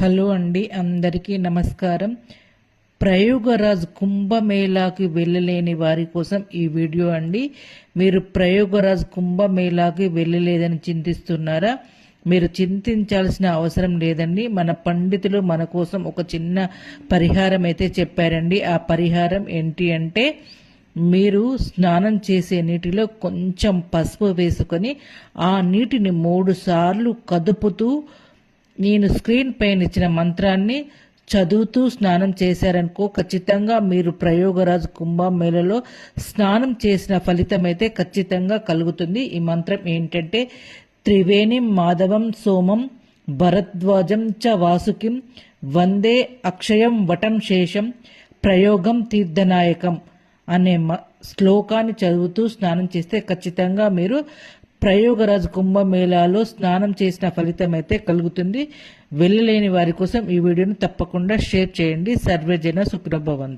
Hello అండి అందరికీ నమస్కారం. ప్రయోగరాజ్ కుంభమేళాకి వెళ్ళలేని వారి కోసం ఈ వీడియో అండి. మీరు ప్రయోగరాజ్ కుంభమేళాకి వెళ్ళలేదని చింతిస్తున్నారా? మీరు చింతించాల్సిన అవసరం లేదండి. మన పండితులు మన కోసం ఒక చిన్న పరిహారం అయితే చెప్పారండి. ఆ పరిహారం ఏంటి అంటే మీరు స్నానం చేసే నీటిలో కొంచెం పసుపు వేసుకొని ఆ నీటిని మూడు సార్లు కదుపుతూ నేను స్క్రీన్ పైన ఇచ్చిన మంత్రాన్ని చదువుతూ స్నానం చేశారనుకో ఖచ్చితంగా మీరు ప్రయోగరాజు కుంభమేళలో స్నానం చేసిన ఫలితం అయితే ఖచ్చితంగా కలుగుతుంది. ఈ మంత్రం ఏంటంటే త్రివేణి మాధవం సోమం భరద్వాజం చ వాసుకిం వందే అక్షయం వటం శేషం ప్రయోగం తీర్థనాయకం అనే శ్లోకాన్ని చదువుతూ స్నానం చేస్తే ఖచ్చితంగా మీరు ప్రయోగరాజ్ కుంభమేళాలో స్నానం చేసిన ఫలితం అయితే కలుగుతుంది. వెళ్ళలేని వారి కోసం ఈ వీడియోను తప్పకుండా షేర్ చేయండి. సర్వేజన సుఖ్రభవంత్